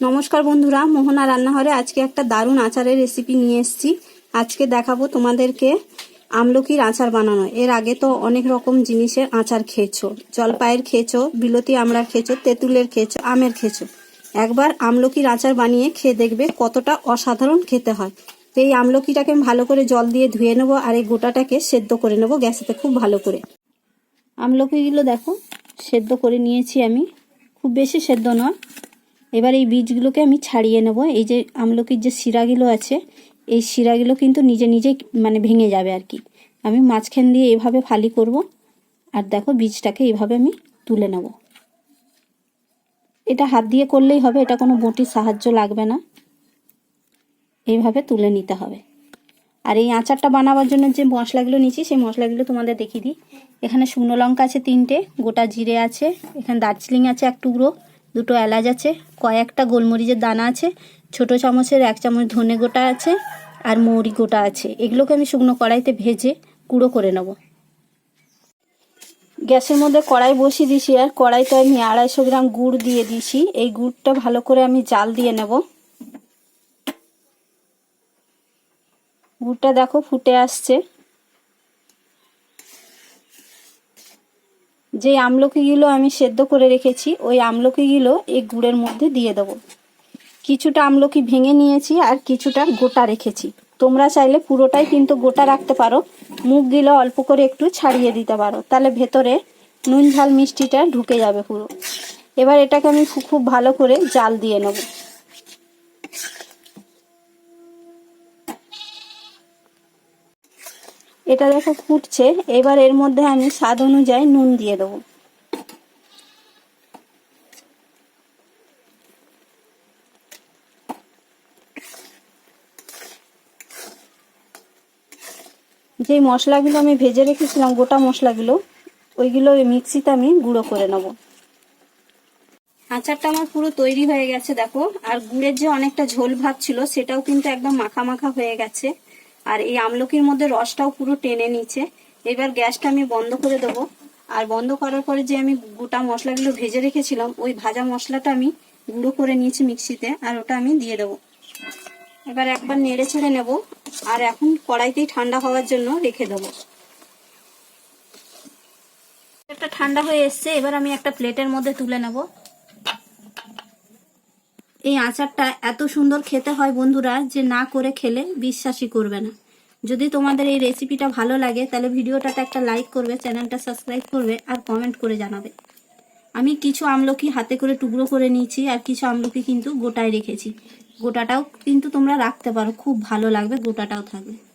নমস্কার বন্ধুরা, মোহনা রান্নাঘরে আজকে একটা দারুণ আচারের রেসিপি নিয়ে এসেছি। আজকে দেখাবো তোমাদেরকে আমলকির আচার বানানো। এর আগে তো অনেক রকম জিনিসের আচার খেয়েছো। জলপাইয়ের খেয়েছো, বিলতি আমড়ার খেয়েছো, তেঁতুলের খেয়েছো, আমের খেয়েছো। একবার আমলকির আচার বানিয়ে খেয়ে দেখবে কতটা অসাধারণ খেতে হয়। তো এই আমলকিটাকে আমি ভালো করে জল দিয়ে ধুয়ে নেব আর এই গোটাটাকে সেদ্ধ করে নেব গ্যাসেতে খুব ভালো করে। আমলকিগুলো দেখো, সেদ্ধ করে নিয়েছি আমি। খুব বেশি সেদ্ধ নয়। এবার এই বীজগুলোকে আমি ছাড়িয়ে নেব। এই যে আমলকির যে শিরাগুলো আছে, এই শিরাগুলো কিন্তু নিজে নিজে মানে ভেঙে যাবে আর কি। আমি মাঝখান দিয়ে এভাবে ফালি করব, আর দেখো বীজটাকে এইভাবে আমি তুলে নেব। এটা হাত দিয়ে করলেই হবে, এটা কোনো বটির সাহায্য লাগবে না। এইভাবে তুলে নিতে হবে। আর এই আচারটা বানাবার জন্য যে মশলাগুলো নিয়েছি, সেই মশলাগুলো তোমাদের দেখিয়ে দিই। এখানে শুকনো লঙ্কা আছে তিনটে, গোটা জিরে আছে, এখানে দার্জিলিং আছে এক টুকরো দুটো এলাচ আছে, কয়েকটা গোলমরিচের দানা আছে, ছোট চামচের এক চামচ ধনে গোটা আছে আর মৌরি গোটা আছে। এগুলোকে আমি শুকনো কড়াইতে ভেজে গুঁড়ো করে নেব। গ্যাসের মধ্যে কড়াই বসিয়ে দিয়েছি আর কড়াইতে আমি আড়াইশো গ্রাম গুড় দিয়ে দিয়েছি। এই গুড়টা ভালো করে আমি জাল দিয়ে নেব। গুড়টা দেখো ফুটে আসছে। যে আমলকিগুলো আমি সেদ্ধ করে রেখেছি, ওই আমলকিগুলো এই গুড়ের মধ্যে দিয়ে দেবো। কিছুটা আমলকি ভেঙে নিয়েছি আর কিছুটা গোটা রেখেছি। তোমরা চাইলে পুরোটাই কিন্তু গোটা রাখতে পারো। মুখগুলো অল্প করে একটু ছাড়িয়ে দিতে পারো। তাহলে ভেতরে নুন ঝাল মিষ্টিটা ঢুকে যাবে পুরো। এবার এটাকে আমি খুব ভালো করে জাল দিয়ে নেব। এটা দেখো ফুটছে। এবার এর মধ্যে আমি স্বাদ অনুযায়ী নুন দিয়ে দেবো। যে মশলাগুলো আমি ভেজে রেখেছিলাম, গোটা মশলাগুলো ওইগুলো মিক্সিতে আমি গুঁড়ো করে নেব। আচারটা আমার পুরো তৈরি হয়ে গেছে, দেখো। আর গুড়ের যে অনেকটা ঝোল ভাব ছিল, সেটাও কিন্তু একদম মাখা মাখা হয়ে গেছে। আর এই আমলকির মধ্যে রসটাও পুরো টেনে নিচ্ছে। এবার গ্যাসটা আমি বন্ধ করে দেবো। আর বন্ধ করার পরে যে আমি গোটা মশলাগুলো ভেজে রেখেছিলাম, ওই ভাজা মশলাটা আমি গুঁড়ো করে নিয়েছি মিক্সিতে, আর ওটা আমি দিয়ে দেবো। এবার একবার নেড়ে ছেড়ে নেব, আর এখন কড়াইতেই ঠান্ডা হওয়ার জন্য রেখে দেবো। একটা ঠান্ডা হয়ে এসছে, এবার আমি একটা প্লেটের মধ্যে তুলে নেব। এই আচারটা এত সুন্দর খেতে হয় বন্ধুরা যে না করে খেলে বিশ্বাসই করবে না। যদি তোমাদের এই রেসিপিটা ভালো লাগে, তাহলে ভিডিওটাতে একটা লাইক করবে চ্যানেলটা সাবস্ক্রাইব করবে আর কমেন্ট করে জানাবে। আমি কিছু আমলকি হাতে করে টুকরো করে নিয়েছি আর কিছু আমলকি কিন্তু গোটায় রেখেছি। গোটাটাও কিন্তু তোমরা রাখতে পারো, খুব ভালো লাগবে, গোটাটাও থাকবে।